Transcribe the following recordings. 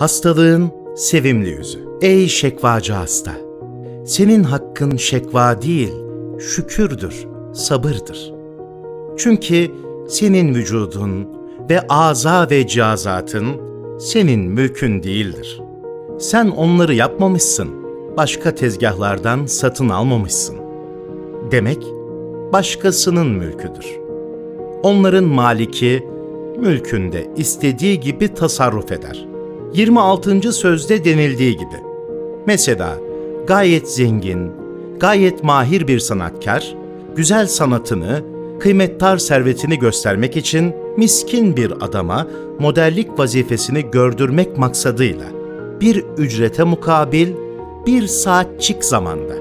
Hastalığın sevimli yüzü. Ey şekvacı hasta! Senin hakkın şekva değil, şükürdür, sabırdır. Çünkü senin vücudun ve aza ve cihazatın senin mülkün değildir. Sen onları yapmamışsın, başka tezgahlardan satın almamışsın. Demek başkasının mülküdür. Onların maliki mülkünde istediği gibi tasarruf eder. 26. sözde denildiği gibi. Mesela gayet zengin, gayet mahir bir sanatkar, güzel sanatını, kıymettar servetini göstermek için miskin bir adama modellik vazifesini gördürmek maksadıyla bir ücrete mukabil bir saatçik zamanda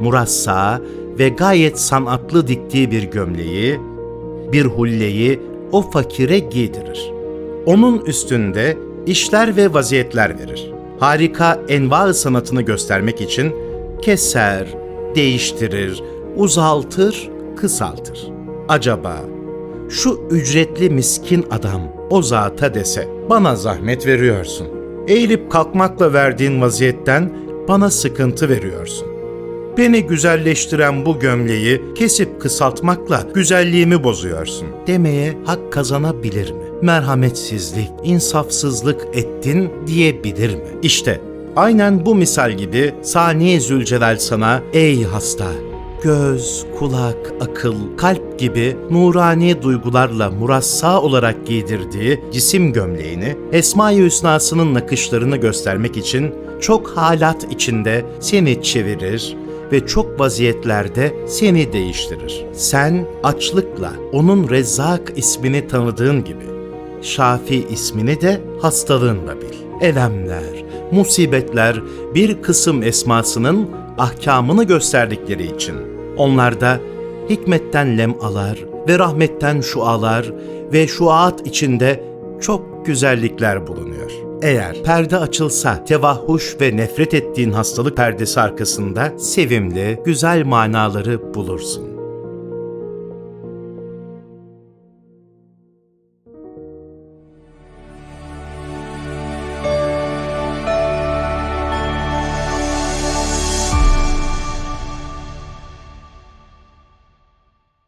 murassa ve gayet sanatlı diktiği bir gömleği, bir hulleyi o fakire giydirir. Onun üstünde işler ve vaziyetler verir. Harika enva sanatını göstermek için keser, değiştirir, uzaltır, kısaltır. Acaba şu ücretli miskin adam o zata dese, bana zahmet veriyorsun. Eğilip kalkmakla verdiğin vaziyetten bana sıkıntı veriyorsun. Beni güzelleştiren bu gömleği kesip kısaltmakla güzelliğimi bozuyorsun demeye hak kazanabilir mi? Merhametsizlik, insafsızlık ettin diyebilir mi? İşte aynen bu misal gibi Sani Zülcelal sana ey hasta göz, kulak, akıl, kalp gibi nurani duygularla murassa olarak giydirdiği cisim gömleğini Esma-i Hüsna'sının nakışlarını göstermek için çok halat içinde seni çevirir ve çok vaziyetlerde seni değiştirir. Sen açlıkla onun Rezzak ismini tanıdığın gibi Şafi ismini de hastalığınla bil. Elemler, musibetler bir kısım esmasının ahkamını gösterdikleri için onlarda hikmetten lemalar ve rahmetten şualar ve şuat içinde çok güzellikler bulunuyor. Eğer perde açılsa tevahhuş ve nefret ettiğin hastalık perdesi arkasında sevimli, güzel manaları bulursun.